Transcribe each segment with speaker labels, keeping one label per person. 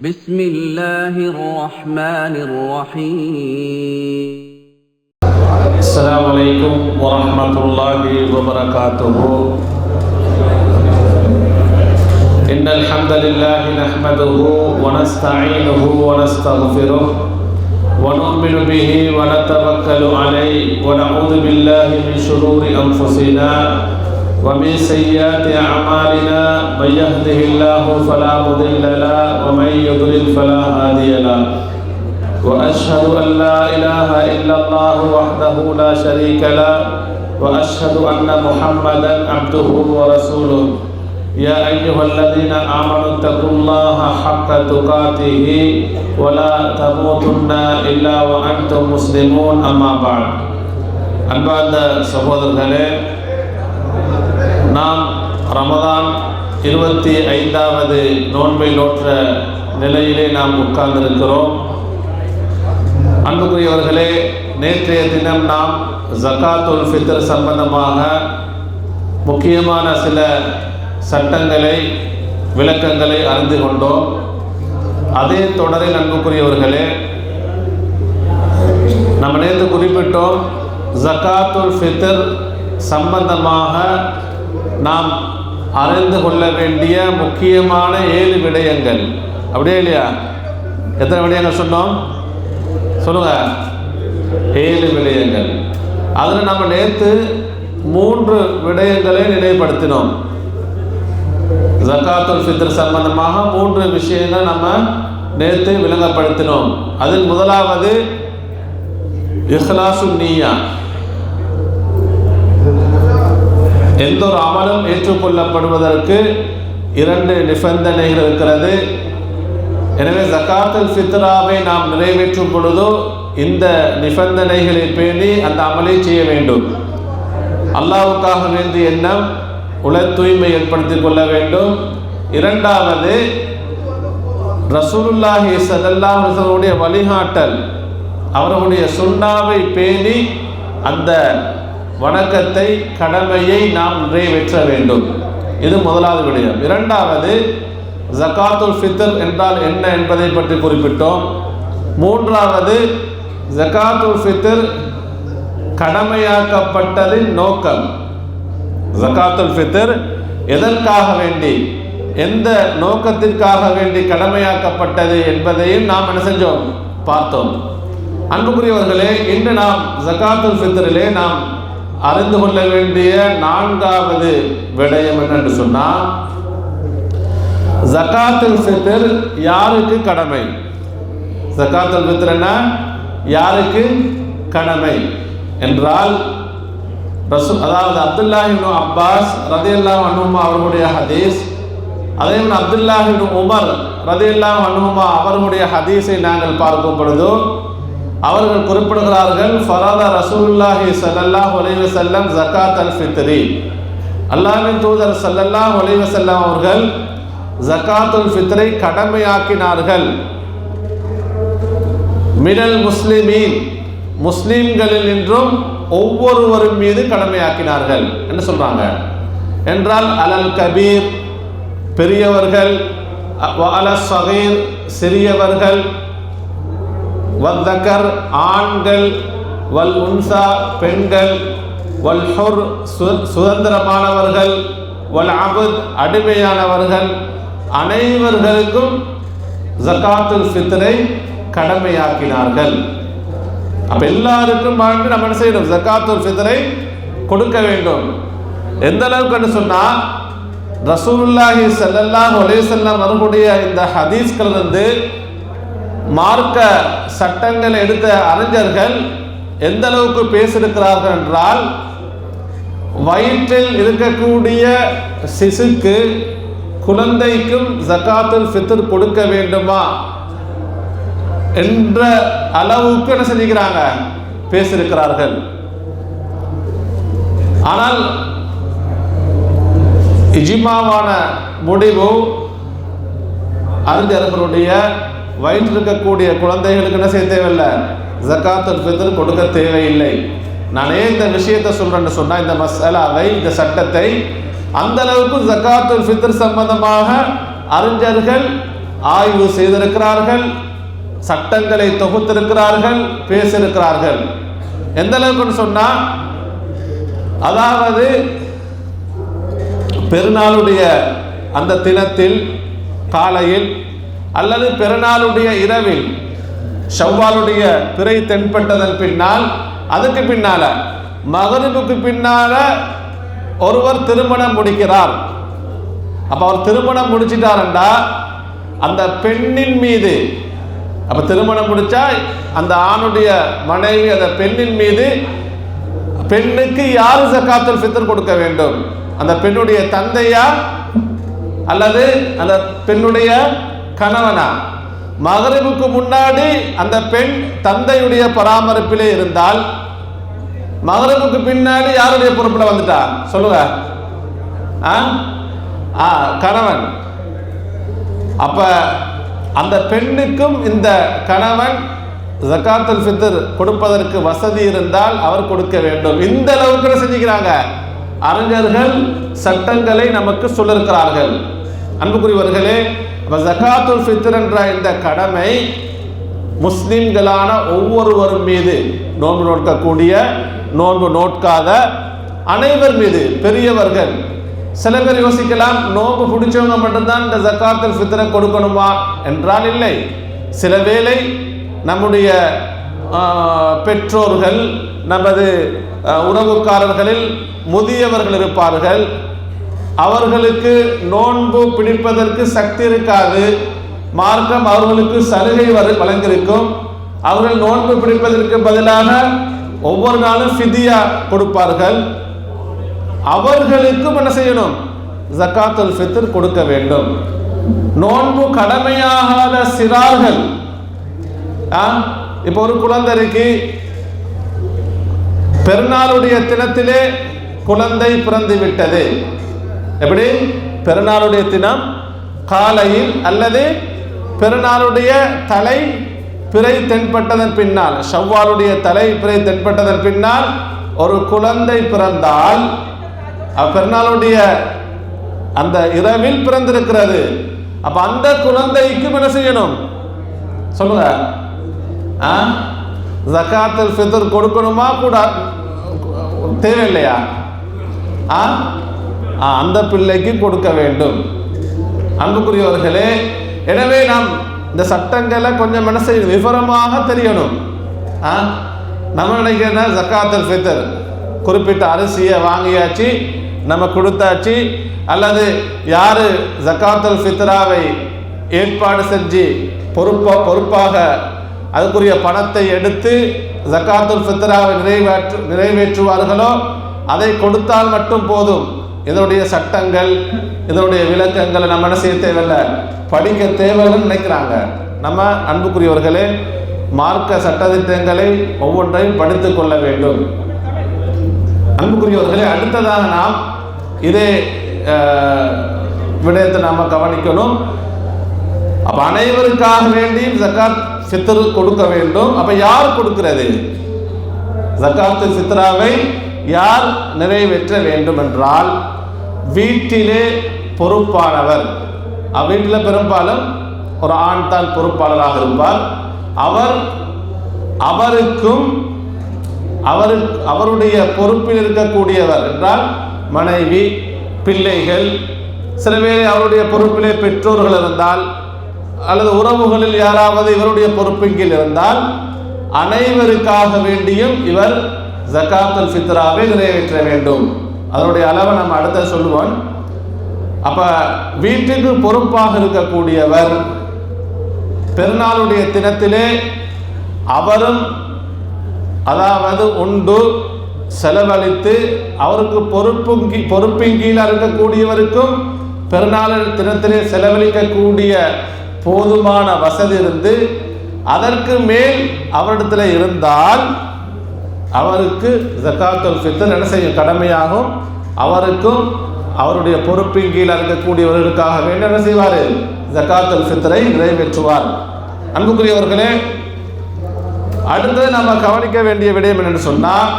Speaker 1: بسم الله الرحمن الرحيم
Speaker 2: السلام عليكم ورحمة الله وبركاته إن الحمد لله نحمده ونستعينه ونستغفره ونؤمن به ونتوكل عليه ونعوذ بالله من شرور أنفسنا ومن سيئات أعمالنا من يهده الله فلا مضل له ومن يضلل فلا هادي له. وأشهد أن لا إله إلا الله وحده لا شريك له. وأشهد أن محمدا عبده ورسوله. يا أيها الذين آمنوا اتقوا الله حق تقاته ولا تموتن إلا وأنتم مسلمون. أما بعد. أنبعد سهود الغليل நாம் ரமதான் இருபத்தி ஐந்தாவது நோன்பை நோற்ற நிலையிலே நாம் உட்கார்ந்திருக்கிறோம். அன்புக்குரியவர்களே நேற்றைய தினம் நாம் ஜக்காத்துல் ஃபித்ர் சம்பந்தமாக முக்கியமான சில சட்டங்களை விளக்கங்களை அறிந்து கொண்டோம். அதே தொடரில் அன்புக்குரியவர்களே நம்ம நேற்று குறிப்பிட்டோம் ஜக்காத்துல் ஃபித்ர் சம்பந்தமாக நாம் அறிந்து கொள்ள வேண்டிய முக்கியமான ஏழு விடயங்கள். அப்படியே இல்லையா? எத்தனை விடயங்கள் சொன்னோம்? சொல்லுங்க. ஏழு விடயங்கள். அதில் நம்ம நேற்று மூன்று விடயங்களை நினைவுபடுத்தினோம். ஜக்காத்துல் ஃபித்ர் சம்பந்தமாக மூன்று விஷயங்கள் நம்ம நேற்று விளங்கப்படுத்தினோம். அதில் முதலாவது இஹ்லாசு நீயா. எந்த ஒரு அமலும் ஏற்றுக்கொள்ளப்படுவதற்கு இரண்டு நிபந்தனைகள் இருக்கிறது. எனவே ஜக்காத்துல் ஃபித்ராவை நாம் நிறைவேற்றும் பொழுதோ இந்த நிபந்தனைகளை பேணி அந்த அமலை செய்ய வேண்டும். அல்லாவுக்காக வேண்டிய எண்ணம் உல தூய்மை ஏற்படுத்திக் கொள்ள வேண்டும். இரண்டாவது ரசூலுல்லாஹி சதல்லாஹுடைய வழிகாட்டல் அவர்களுடைய சுண்ணாவை பேணி அந்த வணக்கத்தை கடமையை நாம் நிறைவேற்ற வேண்டும். இது முதலாவது விடயம். இரண்டாவது ஜக்காத்துல் ஃபித்ர் என்றால் என்ன என்பதை பற்றி குறிப்பிட்டோம். மூன்றாவது ஜக்காத்துல் ஃபித்ர் கடமையாக்கப்பட்டதின் நோக்கம். ஜக்காத்துல் ஃபித்ர் எதற்காக வேண்டி எந்த நோக்கத்திற்காக வேண்டி கடமையாக்கப்பட்டது என்பதையும் நாம் என்ன செஞ்சோம்? பார்த்தோம். அன்புக்குரியவர்களே இன்று நாம் ஜக்காத்துல் ஃபித்ரிலே நாம் அறிந்து கொள்ள வேண்டிய நான்காவது விடயம் என்னென்று சொன்னால் ஜக்காத்தில் ஃபித்ர் யாருக்கு கடமை? ஜக்காத்தில் ஃபித்ர் என்ன? யாருக்கு கடமை? என்றால் ரசூ அதாவது அப்துல்லாஹின் அப்பாஸ் ரதியல்லாஹ் அனுமா அவர்களுடைய ஹதீஸ் அதே மாதிரி அப்துல்லாஹின் உமர் ரதியல்லாஹ் அனுமா அவர்களுடைய ஹதீஸை நாங்கள் பார்க்கும் பொழுதும் அவர்கள் குறிப்பிடுகிறார்கள் ஃபராத ரசூலுல்லாஹி ஸல்லல்லாஹு அலைஹி வஸல்லம் ஜகாத் அல் ஃபித்ரி. அல்லாஹ்வின் தூதர் ஸல்லல்லாஹு அலைஹி வஸல்லம் அவர்கள் ஜக்காத்துல் ஃபித்ரை கடமையாக்கினார்கள். மினல் முஸ்லிமீன் முஸ்லிம்களில் நின்றும் ஒவ்வொருவரும் மீது கடமையாக்கினார்கள். என்ன சொல்றாங்க? என்றால் அலல் கபீர் பெரியவர்கள் அல சகீர் சிறியவர்கள் வத்தக்கர் ஆண்கள் வல் உன்சா பெண்கள் வல் ஹொர் சுதந்திரமானவர்கள் வல் அபுத் அடிமையானவர்கள் அனைவர்களுக்கும் ஜகாத்துல் ஃபித்ரை கடமையாக்கினார்கள். அப்ப எல்லாருக்கும் வாழ்ந்து நம்ம என்ன செய்யணும்? ஜக்காத்துல் ஃபித்ரை கொடுக்க வேண்டும். எந்த அளவுக்கு சொன்னா ரசூலுல்லாஹி ஸல்லல்லாஹு அலைஹி வஸல்லம் இந்த ஹதீஸ்கள் வந்து மார்க்க சட்டங்கள் எடுத்த அறிஞர்கள் எந்த அளவுக்கு பேசியிருக்கிறார்கள் என்றால் வயிற்றில் இருக்கக்கூடிய சிசுக்கு குழந்தைக்கும் ஜக்காத்துல் ஃபித்ர் கொடுக்க வேண்டுமா என்ற அளவுக்கு என்ன செஞ்சுக்கிறாங்க? பேசியிருக்கிறார்கள். ஆனால் இஜிமாவான முடிவு அறிஞர்களுடைய வயிற்றில் இருக்கக்கூடிய குழந்தைகளுக்கு என்ன செய்ய தேவையில்லை? ஜக்காத்துல் ஃபித்ர் கொடுக்க தேவையில்லை. நான் ஏன் இந்த விஷயத்தை சொல்கிறேன்னு சொன்னால் இந்த மசாலாவை இந்த சட்டத்தை அந்த அளவுக்கு ஜக்காத்துல் ஃபித்ர் சம்பந்தமாக அறிஞர்கள் ஆய்வு செய்திருக்கிறார்கள் சட்டங்களை தொகுத்திருக்கிறார்கள் பேசியிருக்கிறார்கள். எந்த அளவுக்குன்னு சொன்னால் அதாவது பெருநாளுடைய அந்த தினத்தில் காலையில் அல்லது பிறநாளுடைய இரவில் ஷவ்வாலுடைய பிறை தென்பட்டதன் பின்னால் அதுக்கு பின்னால மகரிபுக்கு பின்னால ஒருவர் திருமணம் முடிக்கிறார். அப்ப அவர் திருமணம் முடிச்சிட்டாருண்டா அந்த பெண்ணின் மீது. அப்ப திருமணம் முடிச்சா அந்த ஆணுடைய மனைவி அந்த பெண்ணின் மீது பெண்ணுக்கு யாரு ஜக்காத்துல் சித்தர் கொடுக்க வேண்டும்? அந்த பெண்ணுடைய தந்தையா? அல்லது அந்த பெண்ணுடைய கணவனா? மகரிவுக்கு முன்னாடி அந்த பெண் தந்தையுடைய பராமரிப்பிலே இருந்தால் மகரிபுக்கு பின்னாடி யாருடைய பொறுப்பில் வந்துட்டா? சொல்லுங்க. ஆ? ஆ கணவன். அப்ப அந்த பெண்ணுக்கும் இந்த கணவன் ஜக்காத்துல் ஃபித்ர் கொடுப்பதற்கு வசதி இருந்தால் அவர் கொடுக்க வேண்டும். இந்த அளவுக்கு செஞ்சுக்கிறாங்க? அறிஞர்கள் சட்டங்களை நமக்கு சொல்லிருக்கிறார்கள். அன்புக்குரியவர்களே அப்ப ஜக்காத்துல் ஃபித்ர் என்ற இந்த கடமை முஸ்லிம்களான ஒவ்வொருவரும் மீது நோன்பு நோக்கக்கூடிய நோன்பு நோட்காத அனைவர் மீது பெரியவர்கள். சில பேர் யோசிக்கலாம் நோன்பு பிடிச்சவங்க மட்டும்தான் இந்த ஜக்காத்துல் ஃபித்ரை கொடுக்கணுமா என்றால் இல்லை. சில வேளை நம்முடைய பெற்றோர்கள் நமது உறவுக்காரர்களில் முதியவர்கள் இருப்பார்கள். அவர்களுக்கு நோன்பு பிடிப்பதற்கு சக்தி இருக்காது. மார்க்கம் அவர்களுக்கு சலுகை வரு வழங்கியிருக்கும். அவர்கள் நோன்பு பிடிப்பதற்கு பதிலாக ஒவ்வொரு நாளும் ஃபிதியா கொடுப்பார்கள். அவர்களுக்கும் என்ன செய்யணும்? ஜக்காத்துல் ஃபித்ர் கொடுக்க வேண்டும். நோன்பு கடமையாகாத சிறார்கள். ஆ, இப்போ ஒரு குழந்தைக்கு பெருநாளுடைய தினத்திலே குழந்தை பிறந்து விட்டது. எப்படி? பெருநாளுடைய தினம் காலையில் அல்லது பெருநாளுடைய தலை பிறை தென்பட்டதன் பின்னால். ஷவ்வாலுடைய தலை பிறை தென்பட்டதன் பின்னால் ஒரு குழந்தை பிறந்தால் பெருநாளுடைய அந்த இரவில் பிறந்திருக்கிறது. அப்ப அந்த குழந்தைக்கும் என்ன செய்யணும்? சொல்லுங்க. ஆ? ஜக்காத்துல் கொடுக்கணுமா கூட? தேவையில்லையா? ஆ, அந்த பிள்ளைக்கு கொடுக்க வேண்டும். அன்புக்குரியவர்களே எனவே நாம் இந்த சட்டங்களை கொஞ்சம் மனசை விவரமாக தெரியணும். ஆ நம்ம நினைக்கிறேன்னா ஜக்காத்துல் ஃபித்தர் குறிப்பிட்ட அரிசியை வாங்கியாச்சு நம்ம கொடுத்தாச்சு அல்லது யார் ஜக்காத்துல் ஃபித்ராவை ஏற்பாடு செஞ்சு பொறுப்பாக பொறுப்பாக அதுக்குரிய பணத்தை எடுத்து ஜக்காத்துல் ஃபித்ராவை நிறைவேற்று நிறைவேற்றுவார்களோ அதை கொடுத்தால் மட்டும் போதும். இதனுடைய சட்டங்கள் இதனுடைய விளக்கங்களை நம்ம என்ன செய்ய தேவையில்லை? படிக்க தேவையில்லைன்னு நினைக்கிறாங்க. நம்ம அன்புக்குரியவர்களே மார்க்க சட்டத்திட்டங்களை ஒவ்வொன்றையும் படித்துக் கொள்ள வேண்டும். அன்புக்குரியவர்களே அடுத்ததாக நாம் இதே விடயத்தை நாம் கவனிக்கணும். அப்ப அனைவருக்காக வேண்டியும் ஜக்காத் சித்தர் கொடுக்க வேண்டும். அப்ப யார் கொடுக்கிறது? ஜக்காத்து சித்ராவை யார் நிறைவேற்ற வேண்டும் என்றால் வீட்டிலே பொறுப்பானவர். அவ்வீட்டில் பெரும்பாலும் ஒரு ஆண் தான் பொறுப்பாளராக இருப்பார். அவர் அவருக்கும் அவரு அவருடைய பொறுப்பில் இருக்கக்கூடியவர் என்றால் மனைவி பிள்ளைகள் சில பேர் அவருடைய பொறுப்பிலே பெற்றோர்கள் இருந்தால் அல்லது உறவுகளில் யாராவது இவருடைய பொறுப்பின் கீழ் இருந்தால் அனைவருக்காக வேண்டியும் இவர் ஜக்காத்துல் ஃபித்ராவை நிறைவேற்ற வேண்டும். அதனுடைய அளவை நம்ம அடுத்த சொல்லுவோம். அப்ப வீட்டுக்கு பொறுப்பாக இருக்கக்கூடியவர் பெருநாளுடைய தினத்திலே அவரும் அதாவது உண்டு செலவழித்து அவருக்கு பொறுப்பும் பொறுப்பின் கீழே இருக்கக்கூடியவருக்கும் பெருநாள் தினத்திலே செலவழிக்கக்கூடிய போதுமான வசதி இருந்து அதற்கு மேல் அவரிடத்தில் இருந்தால் அவருக்கு ஜக்காத்துல் ஃபித்தர் என்ன செய்யும்? கடமையாகும். அவருக்கும் அவருடைய பொறுப்பின் கீழ் இருக்கக்கூடியவர்களுக்காக வேண்டி என்ன செய்வார்? ஜக்காத்துல் ஃபித்தரை நிறைவேற்றுவார். அன்புக்குரியவர்களே அடுத்தது நம்ம கவனிக்க வேண்டிய விடயம் என்னன்னு சொன்னால்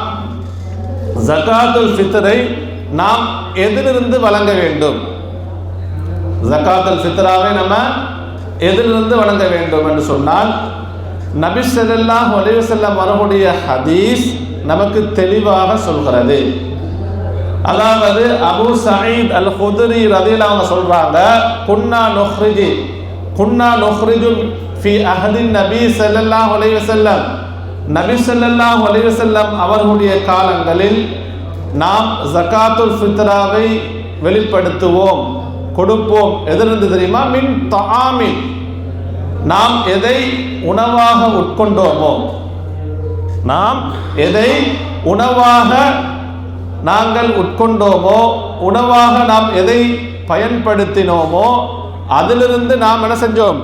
Speaker 2: ஜகாத்துல் ஃபித்தரை நாம் எதிலிருந்து வழங்க வேண்டும்? ஜக்காத்துல் ஃபித்ராவை நம்ம எதிலிருந்து வழங்க வேண்டும் என்று சொன்னால் நபி ஸல்லல்லாஹு அலைஹி வஸல்லம் ஹதீஸ் நமக்கு தெளிவாக சொல்கிறது. அதாவது அபு சயீத் அல் ஹுதுரி ரதியில் அவங்க சொல்றாங்க குன்னா நுஹ்ரிஜி குன்னா நுஹ்ரிஜு ஃபி அஹதின் நபி ஸல்லல்லாஹு அலைஹி வஸல்லம். நபி ஸல்லல்லாஹு அலைஹி வஸல்லம் அவர்களுடைய காலங்களில் நாம் ஜக்காத்துல் ஃபித்ராவை வெளிப்படுத்துவோம் கொடுப்போம். எதிர்ந்து தெரியுமா? மின் தாமின் நாம் எதை உணவாக உட்கொண்டோமோ நாம் எதை உணவாக நாங்கள் உட்கொண்டோமோ உணவாக நாம் எதை பயன்படுத்தினோமோ அதிலிருந்து நாம் என்ன செஞ்சோம்?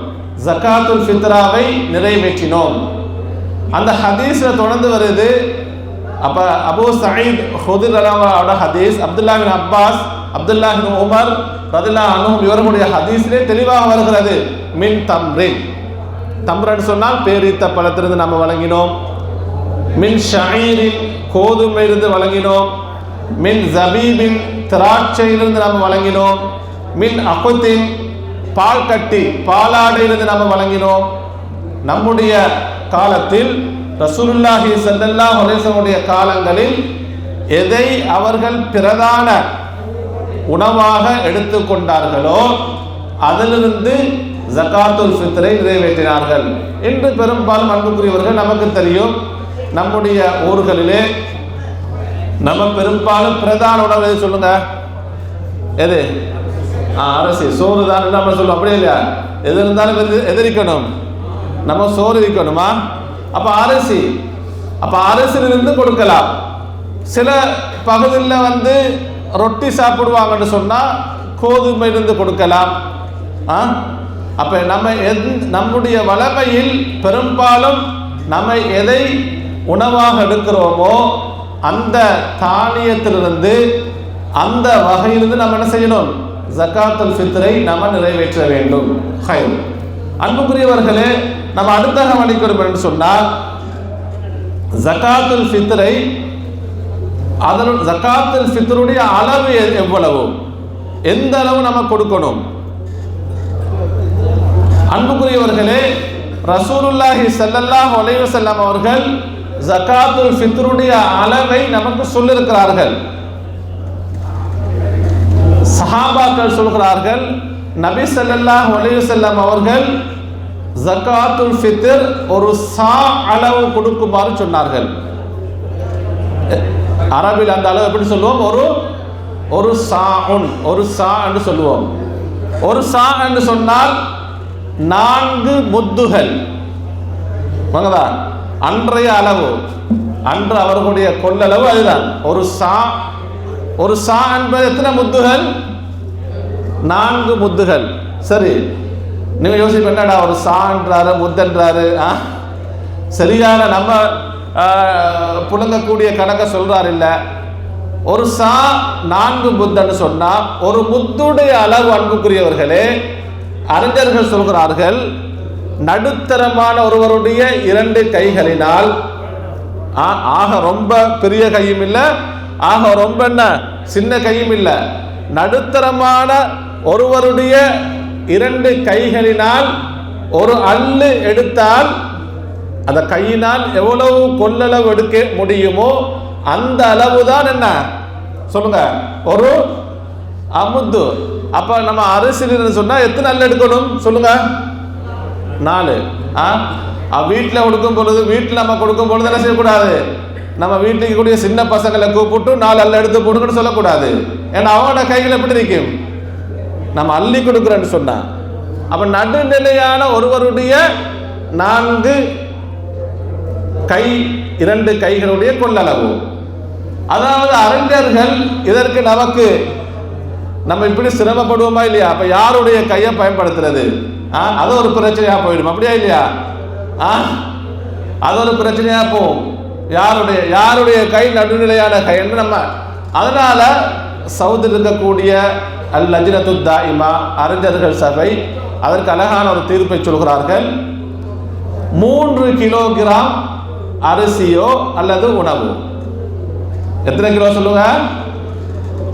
Speaker 2: ஜக்காத்துல் ஃபித்ராவை நிறைவேற்றினோம். அந்த ஹதீஸில் தொடர்ந்து வருது அப்போ அபு சயீத் ஹுதிர் அலாவோட ஹதீஸ் அப்துல்லா பின் அப்பாஸ் அப்துல்லாஹின் உமர் ரதில்லா அனும் இவர்களுடைய ஹதீஸிலே தெளிவாக வருகிறது. மின் தம்ரின். தம்ரன் சொன்னால் பேரித்த பழத்திலிருந்து நம்ம வழங்கினோம். மின் ஷயீரின் கோதுமையிலிருந்து வழங்கினோம். மின் ஜபீபின் திராட்சையிலிருந்து நாம் வழங்கினோம். மின் அகுத்தின் பால் கட்டி பாலாடையிலிருந்து நாம் வழங்கினோம். நம்முடைய காலத்தில் ரசூலுல்லாஹி ஸல்லல்லாஹு அலைஹி காலங்களில் எதை அவர்கள் பிரதான உணவாக எடுத்துக்கொண்டார்களோ அதிலிருந்து ஜக்காத்துல் ஃபித்ரை நிறைவேற்றினார்கள். இன்று பெரும்பாலும் அன்புக்குரியவர்கள் நமக்கு தெரியும் நம்முடைய ஊர்களிலே நம்ம பெரும்பாலும் பிரதான உணவு எது சொல்லுங்க? எது? ஆ அரசி சோறு தான் நம்ம சொல்லுவோம். அப்படியே இல்லையா? எது இருந்தாலும் எதிரிக்கணும். நம்ம சோறு இருக்கணுமா அப்போ அரிசி அப்போ அரிசியிலிருந்து கொடுக்கலாம். சில பகுதியில் வந்து ரொட்டி சாப்பிடுவாங்கன்னு கோதுமை கோதுமையிலிருந்து கொடுக்கலாம். ஆ? அப்போ நம்ம எந் நம்முடைய வளமையில் பெரும்பாலும் நம்ம எதை உணவாக எடுக்கிறோமோ அந்த தானியத்திலிருந்து அந்த வகையிலிருந்து நம்ம என்ன செய்யணும்? ஜக்காத்துல் ஃபித்ரை நம்ம நிறைவேற்ற வேண்டும். ஹைர். அன்புக்குரியவர்களே நம்ம அடுத்த கவனிக்கணும் என்று சொன்னால் ஜக்காத்துல் ஃபித்ரை அதன் ஜக்காத்துல் ஃபித்ருடைய அளவு எவ்வளவு? எந்த அளவு நம்ம கொடுக்கணும்? அன்புக்குரியவர்களே ரசூலுல்லாஹி செல்லல்லாஹ் அலைஹி வஸல்லம் அவர்கள் ஜக்காத்துல் ஃபித்ருடைய அளவை நமக்கு சொல்லியிருக்கிறார்கள் சஹாபாக்கள் சொல்கிறார்கள் நபி செல்லல்லாஹ் அலைஹி வஸல்லம் அவர்கள் ஜக்காத்துல் ஃபித்ர் ஒரு சா அளவு கொடுக்குமாறு சொன்னார்கள். அரபில் அந்த அளவு எப்படி சொல்லுவோம்? ஒரு ஒரு சாஉன் ஒரு சா என்று சொல்லுவோம். ஒரு சா என்று சொன்னால் நான்கு முத்துகள். வாங்கதா அன்றைய அளவு. அன்று அவர்களுடைய கொள்ளளவு அதுதான். ஒரு சா ஒரு சா என்பது எத்தனை முத்துகள்? நான்கு முத்துகள். சரி நீங்க யோசிப்ப என்னடா ஒரு சான்றாரு முத்தன்றாரு ஆ? சரியான நம்ம புழங்கக்கூடிய கணக்கை சொல்றாரு இல்ல ஒரு சா நான்கு புத்தன்னு சொன்னா ஒரு முத்துடைய அளவு அன்புக்குரியவர்களே அறிஞர்கள் சொல்கிறார்கள் நடுத்தரமான ஒருவருடைய இரண்டு கைகளினால் ஆ- ஆக ரொம்ப பெரிய கையும் இல்லை ஆக ரொம்ப என்ன சின்ன கையும் இல்லை. நடுத்தரமான ஒருவருடைய இரண்டு கைகளினால் ஒரு அல்லு எடுத்தால் அந்த கையினால் எவ்வளவு கொள்ளளவு எடுக்க முடியுமோ அந்த அளவு தான் என்ன? சொல்லுங்க. ஒரு அமுத்து அப்ப நம்ம அரிசின்னு சொன்னா எத்தனை அல்ல எடுக்கணும்? சொல்லுங்க. நாலு. ஆ? வீட்டில் கொடுக்கும் பொழுது வீட்டில் நம்ம கொடுக்கும் பொழுது என்ன செய்யக்கூடாது? நம்ம வீட்டுக்கு கூடிய சின்ன பசங்களை கூப்பிட்டு நாலு அல்ல எடுத்து போடுங்கன்னு சொல்லக்கூடாது. ஏன்னா அவனோட கைகள் எப்படி இருக்கும் நம்ம அள்ளி கொடுக்குறேன்னு சொன்னா. அப்ப நடுநிலையான ஒருவருடைய நான்கு கை இரண்டு கைகளுடைய கொள்ளளவு. அதாவது அறிஞர்கள் இதற்கு நமக்கு நம்ம இப்படி சிரமப்படுவோமா இல்லையா? அப்ப யாருடைய கையை பயன்படுத்துறது? ஆ, அது ஒரு பிரச்சனையா போயிடும் அப்படியா இல்லையா? ஆ அது ஒரு பிரச்சனையா போகும். யாருடைய யாருடைய கை நடுநிலையான கை என்று நம்ம அதனால சவுதில் இருக்கக்கூடிய அல் லஜ்னத்து தாயிமா அறிஞர்கள் சபை அதற்கு அழகான ஒரு தீர்ப்பை சொல்கிறார்கள். மூன்று கிலோகிராம் அரிசியோ அல்லது உணவு? எத்தனை கிலோ சொல்லுங்க?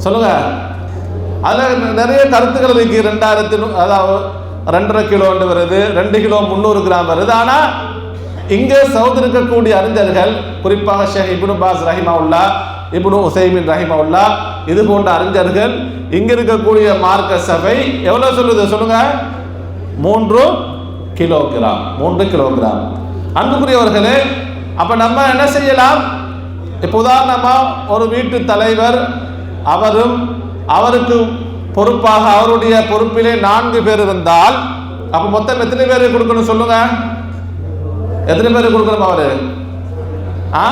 Speaker 2: சொல்லுங்க. அதில் நிறைய கருத்துக்கள் இருக்கு. ரெண்டாயிரத்தி அதாவது ரெண்டரை கிலோன்னு வருது ரெண்டு கிலோ முந்நூறு கிராம் வருது. ஆனால் இங்கே சவுத் இருக்கக்கூடிய அறிஞர்கள் குறிப்பாக ஷேக் இப்னு பாஸ் ரஹிமவுல்லா இப்னு உசைமின் ரஹிமா உல்லா இது போன்ற அறிஞர்கள் இங்கே இருக்கக்கூடிய மார்க்க சபை எவ்வளோ சொல்லுது? சொல்லுங்க. மூன்று கிலோகிராம் மூன்று கிலோகிராம் அன்புக்குரியவர்களே அப்போ நம்ம என்ன செய்யலாம்? இப்போ உதாரணமாக ஒரு வீட்டு தலைவர் அவரும் அவருக்கு பொறுப்பாக அவருடைய பொறுப்பிலே நான்கு பேர் இருந்தால் அப்போ மொத்தம் எத்தனை பேர் கொடுக்கணும் சொல்லுங்க? எத்தனை பேர் கொடுக்கணும் அவரு? ஆ?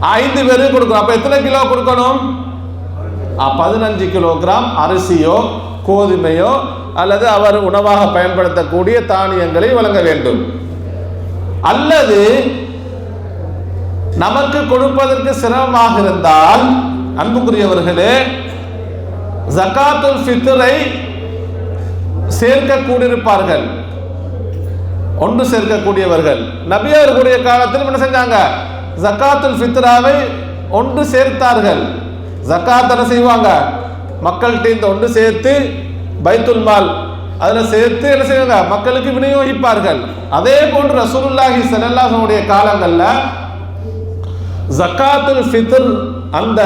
Speaker 2: ஐந்து பேர் கொடுக்கணும். அப்போ எத்தனை கிலோ கொடுக்கணும்? பதினஞ்சு கிலோகிராம் அரிசியோ கோதுமையோ அல்லது அவர் உணவாக பயன்படுத்தக்கூடிய தானியங்களை வழங்க வேண்டும். அல்லது நமக்கு கொடுப்பதற்கு சிரமமாக இருந்தால் அன்புக்குரியவர்களே ஜக்காத்துல் ஃபித்ரை சேர்க்க கூடியிருப்பார்கள் ஒன்று சேர்க்கக்கூடியவர்கள். நபியர்களுடைய காலத்தில் என்ன செஞ்சாங்க? ஜக்காத்துல் ஃபித்ராவை ஒன்று சேர்த்தார்கள். ஜக்காத் என்ன செய்வாங்க? மக்கள்கிட்ட இந்த ஒன்று சேர்த்து பைத்துல் மால் அதில் சேர்த்து என்ன செய்வாங்க? மக்களுக்கு விநியோகிப்பார்கள். அதே போன்று ரசூலுல்லாஹி ஸல்லல்லாஹுடைய காலங்களில் ஜக்காத்துல் ஃபித்ர் அந்த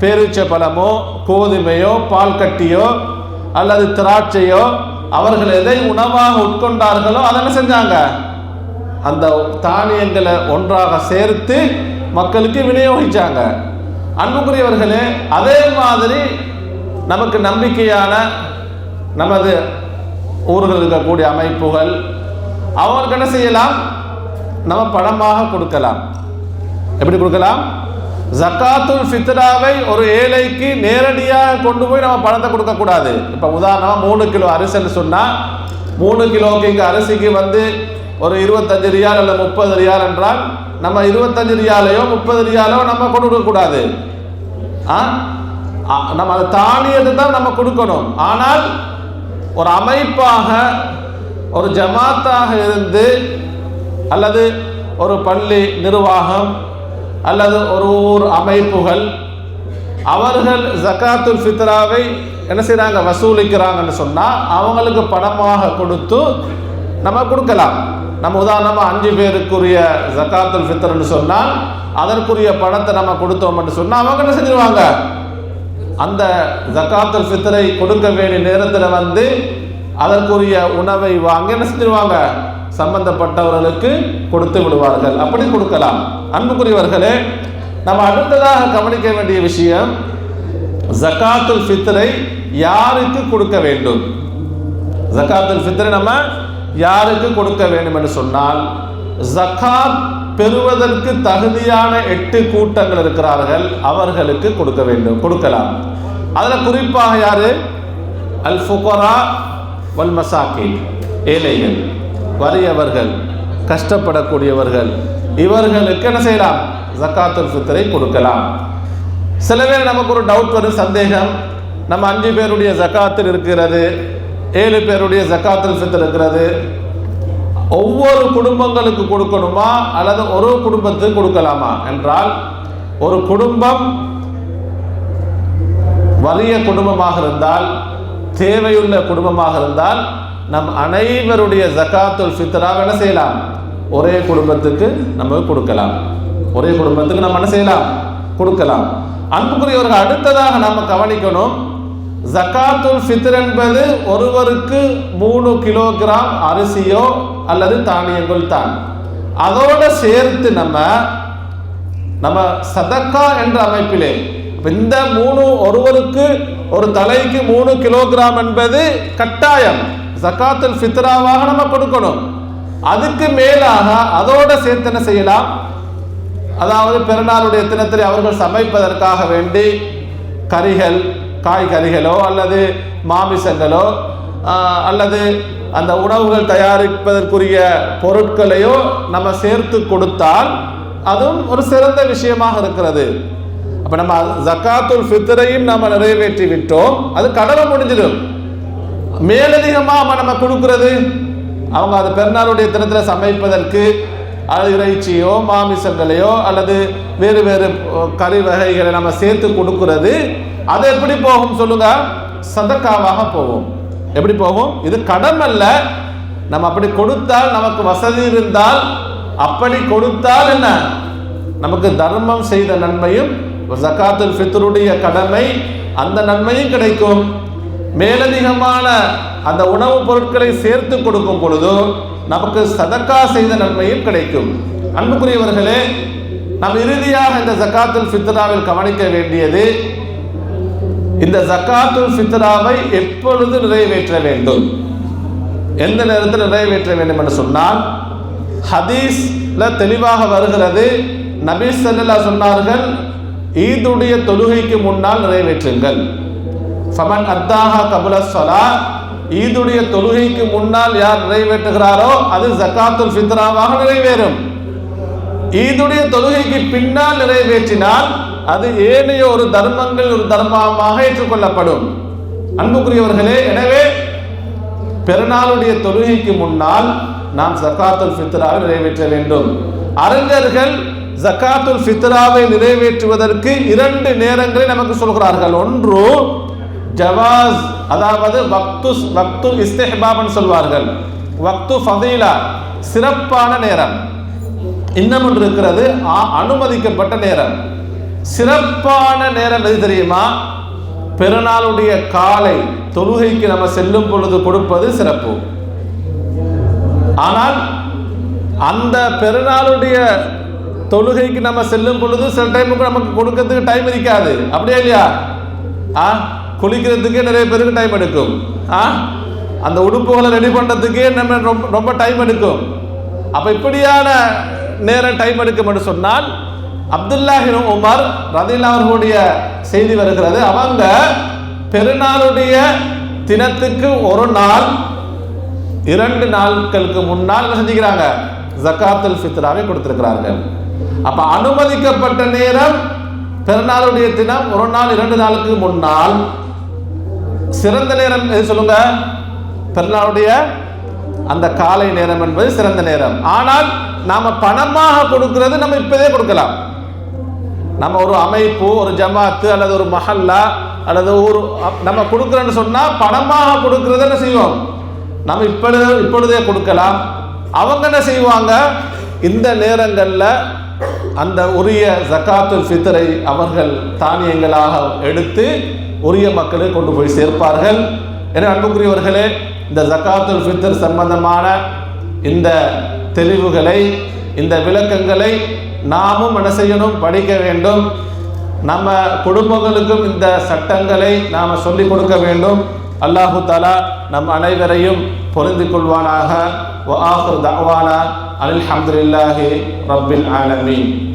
Speaker 2: பேரீச்ச பழமோ கோதுமையோ பால் கட்டியோ அல்லது திராட்சையோ அவர்கள் எதை உணவாக உட்கொண்டார்களோ அதை என்ன செஞ்சாங்க? அந்த தானியங்களை ஒன்றாக சேர்த்து மக்களுக்கு விநியோகிச்சாங்க. அன்புக்குரியவர்களே அதே மாதிரி நமக்கு நம்பிக்கையான நமது ஊர்கள் இருக்கக்கூடிய அமைப்புகள் அவங்களுக்கு என்ன செய்யலாம்? நம்ம பணமாக கொடுக்கலாம். எப்படி கொடுக்கலாம்? ஜக்காத்துல் ஃபித்ராவை ஒரு ஏழைக்கு நேரடியாக கொண்டு போய் நம்ம பணத்தை கொடுக்கக்கூடாது. இப்போ உதாரணமாக மூணு கிலோ அரிசின்னு சொன்னால் மூணு கிலோக்கு இங்கே அரிசிக்கு வந்து ஒரு இருபத்தஞ்சு ரியால் அல்ல முப்பது ரியால் என்றால் நம்ம இருபத்தஞ்சு ரியாலையோ முப்பது ரியாலோ நம்ம கொண்டு கொடுக்கக்கூடாது. ஆ? நம்ம அதை தானியத்தை தான் நம்ம கொடுக்கணும். ஆனால் ஒரு அமைப்பாக ஒரு ஜமாத்தாக இருந்து அல்லது ஒரு பள்ளி நிர்வாகம் அல்லது ஒரு ஊர் அமைப்புகள் அவர்கள் ஜக்காத்துல் ஃபித்ராவை என்ன செய்கிறாங்க வசூலிக்கிறாங்கன்னு சொன்னால் அவங்களுக்கு பணமாக கொடுத்து நம்ம கொடுக்கலாம். நம்ம உதாரணமாக அஞ்சு பேருக்குரிய ஜக்காத்துல் ஃபித்ர்னு சொன்னால் அதற்குரிய பணத்தை நம்ம கொடுத்தோம்னு சொன்னால் அவங்க என்ன செஞ்சிருவாங்க? அந்த ஜக்காத்துல் ஃபித்ரை கொடுக்க வேண்டிய நேரத்தில் வந்து அதற்குரிய உணவை வாங்கி என்ன செஞ்சிருவாங்க? சம்பந்தப்பட்டவர்களுக்கு கொடுத்து விடுவார்கள். அப்படி கொடுக்கலாம். அன்புக்குரியவர்களே நம்ம அடுத்ததாக கவனிக்க வேண்டிய விஷயம் ஜக்காத்துல் ஃபித்ரை யாருக்கு கொடுக்க வேண்டும்? ஜக்காத்துல் ஃபித்ரை நம்ம யாருக்கு கொடுக்க வேண்டும் என்று சொன்னால் ஜக்காத் பெறுவதற்கு தகுதியான எட்டு கூட்டங்கள் இருக்கிறார்கள் அவர்களுக்கு கொடுக்க வேண்டும் கொடுக்கலாம். அதில் குறிப்பாக யாரு? அல் ஃபுகரா வல் மசாக்கி ஏழைகள் வறியவர்கள் கஷ்டப்படக்கூடியவர்கள் இவர்களுக்கு என்ன செய்யலாம்? ஜக்காத்துல் ஃபித்தரை கொடுக்கலாம். சில பேர் நமக்கு ஒரு டவுட் வரும் சந்தேகம். நம்ம அஞ்சு பேருடைய ஜக்காத்தில் இருக்கிறது ஏழு பேருடைய ஜக்காத்துல் ஃபித்தர் இருக்கிறது. ஒவ்வொரு குடும்பங்களுக்கு கொடுக்கணுமா? அல்லது ஒரு குடும்பத்துக்கு கொடுக்கலாமா? என்றால் ஒரு குடும்பம் வலிய குடும்பமாக இருந்தால் தேவையுள்ள குடும்பமாக இருந்தால் நம் அனைவருடைய ஜக்காத்துல் ஃபித்ராக என்ன செய்யலாம்? ஒரே குடும்பத்துக்கு நம்ம கொடுக்கலாம். ஒரே குடும்பத்துக்கு நம்ம என்ன செய்யலாம்? கொடுக்கலாம். அன்புக்குரியவர்கள் அடுத்ததாக நம்ம கவனிக்கணும். ஜக்காத்துல் ஃபித்ர் என்பது ஒருவருக்கு மூணு கிலோகிராம் அரிசியோ அல்லது தானியங்கள் தான். அதோட சேர்த்து நம்ம நம்ம சதக்கா என்ற அமைப்பிலே இந்த மூணு ஒருவருக்கு ஒரு தலைக்கு மூணு கிலோகிராம் என்பது கட்டாயம். ஜக்காத்துல் ஃபித்ராவாக நம்ம கொடுக்கணும். அதுக்கு மேலாக அதோட சேர்த்து என்ன செய்யலாம்? அதாவது பிறநாளுடைய தினத்தில் அவர்கள் சமைப்பதற்காக வேண்டி கறிகள் காய்கறிகளோ அல்லது மாமிசங்களோ அல்லது அந்த உணவுகள் தயாரிப்பதற்குரிய பொருட்களையோ நம்ம சேர்த்து கொடுத்தால் அதுவும் ஒரு சிறந்த விஷயமாக இருக்கிறது. அப்போ நம்ம ஜக்காத்துல் ஃபித்ரையும் நம்ம நிறைவேற்றி விட்டோம் அது கடமை முடிஞ்சிடும். மேலதிகமாக நம்ம கொடுக்கிறது? அவங்க அது பெருநாளுடைய தினத்தில் சமைப்பதற்கு அது இறைச்சியோ மாமிசங்களையோ அல்லது வேறு வேறு கறி வகைகளை நம்ம சேர்த்து கொடுக்கிறது. அது எப்படி போகும் சொல்லுங்க? சதக்காவாக போகும். எப்படி போகும்? இது கடன் அல்ல. நம்ம அப்படி கொடுத்தால் நமக்கு வசதி இருந்தால் அப்படி கொடுத்தால் என்ன? நமக்கு தர்மம் செய்த நன்மையும் ஜக்காத்துல் ஃபித்ருடைய கடமை அந்த நன்மையும் கிடைக்கும். மேலதிகமான அந்த உணவுப் பொருட்களை சேர்த்து கொடுக்கும் பொழுது நமக்கு சதக்கா செய்த நன்மையும் கிடைக்கும். அன்புக்குரியவர்களே நாம் இறுதியாக இந்த ஜக்காத்துல் ஃபித்ராவில் கவனிக்க வேண்டியது இந்த ஜக்காத்துல் ஃபித்ராவை எப்பொழுது நிறைவேற்ற வேண்டும்? எந்த நேரத்தில் நிறைவேற்ற வேண்டும் என்று சொன்னால் ஹதீஸ்ல தெளிவாக வருகிறது நபீஸ் ஸல்லல்லாஹு சொன்னார்கள் ஈதுடைய தொழுகைக்கு முன்னால் நிறைவேற்றுங்கள். ஃபமன் அத்தாஹா கபுல சொலா ஈதுடைய தொழுகைக்கு முன்னால் யார் நிறைவேற்றுகிறாரோ அது ஜக்காத்துல் ஃபித்ராவாக நிறைவேறும். ஈதுடைய தொழுகைக்கு பின்னால் நிறைவேற்றினால் அது ஏனைய ஒரு தர்மங்கள் ஒரு தர்மமாக ஏற்றுக்கொள்ளப்படும். அன்புக்குரியவர்களே எனவே பெருநாளுடைய தொழுகைக்கு முன்னால் நாம் ஜக்காத்துல் ஃபித்ராவை நிறைவேற்ற வேண்டும். அறிஞர்கள் ஜக்காத்துல் ஃபித்ராவை நிறைவேற்றுவதற்கு இரண்டு நேரங்களை நமக்கு சொல்கிறார்கள். ஒன்று ஜவாஸ் அதாவது வக்து வக்து இஸ்திஹ்பாப்னு சொல்வார்கள். வக்து ஃபதீலா சிறப்பான நேரம். இன்னும் ஒன்று இருக்கிறது அனுமதிக்கப்பட்ட நேரம். சிறப்பான நேரம் எது தெரியுமா? பெருநாளுடைய காலை தொழுகைக்கு நம்ம செல்லும் பொழுது கொடுப்பது சிறப்பு. ஆனால் அந்த பெருநாளுடைய தொழுகைக்கு நம்ம செல்லும் பொழுது சில டைமுக்கு நமக்கு கொடுக்கறதுக்கு டைம் இருக்காது. அப்படியே இல்லையா? ஆ? குளிக்கிறதுக்கே நிறைய பேருக்கு டைம் எடுக்கும். ஆ? அந்த உடுப்புகளை ரெடி பண்ணுறதுக்கே நம்ம ரொம்ப ரொம்ப டைம் எடுக்கும். அப்போ இப்படியான நேரம் டைம் எடுக்கும் என்று சொன்னால் அப்துல்லாஹின் உமர் ரதில்லா அவர்களுடைய செய்தி வருகிறது. அவங்க பெருநாளுடைய தினத்துக்கு ஒரு நாள் இரண்டு நாட்களுக்கு முன்னால் என்ன செஞ்சுக்கிறாங்க? ஜக்காத்துல் ஃபித்ராவை கொடுத்திருக்கிறார்கள். அப்ப அனுமதிக்கப்பட்ட நேரம் பெருநாளுடைய தினம் ஒரு நாள் இரண்டு நாளுக்கு முன்னால் சிறந்த நேரம் எது சொல்லுங்க? பெருநாளுடைய அந்த காலை நேரம் என்பது சிறந்த நேரம். ஆனால் நாம பணமாக கொடுக்கிறது நம்ம இப்போதே கொடுக்கலாம். நம்ம ஒரு அமைப்பு ஒரு ஜமாத்து அல்லது ஒரு மஹல்லா அல்லது ஒரு அப்- நம்ம கொடுக்குறோன்னு சொன்னால் பணமாக கொடுக்கறத என்ன செய்வோம்? நம்ம இப்பொழுது இப்பொழுதே கொடுக்கலாம். அவங்க என்ன செய்வாங்க? இந்த நேரங்களில் அந்த உரிய ஜக்காத்துல் ஃபித்தரை அவர்கள் தானியங்களாக எடுத்து உரிய மக்களை கொண்டு போய் சேர்ப்பார்கள். என அன்புக்குரியவர்களே இந்த ஜக்காத்துல் ஃபித்தர் சம்பந்தமான இந்த தெளிவுகளை இந்த விளக்கங்களை நாமும் என்ன செய்யணும்? படிக்க வேண்டும். நம்ம குடும்பங்களுக்கும் இந்த சட்டங்களை நாம் சொல்லிக் கொடுக்க வேண்டும். அல்லாஹு தாலா நம் அனைவரையும் பொருந்து கொள்வானாக. வ ஆஹிர் ரப்பில் ஆலமீன்.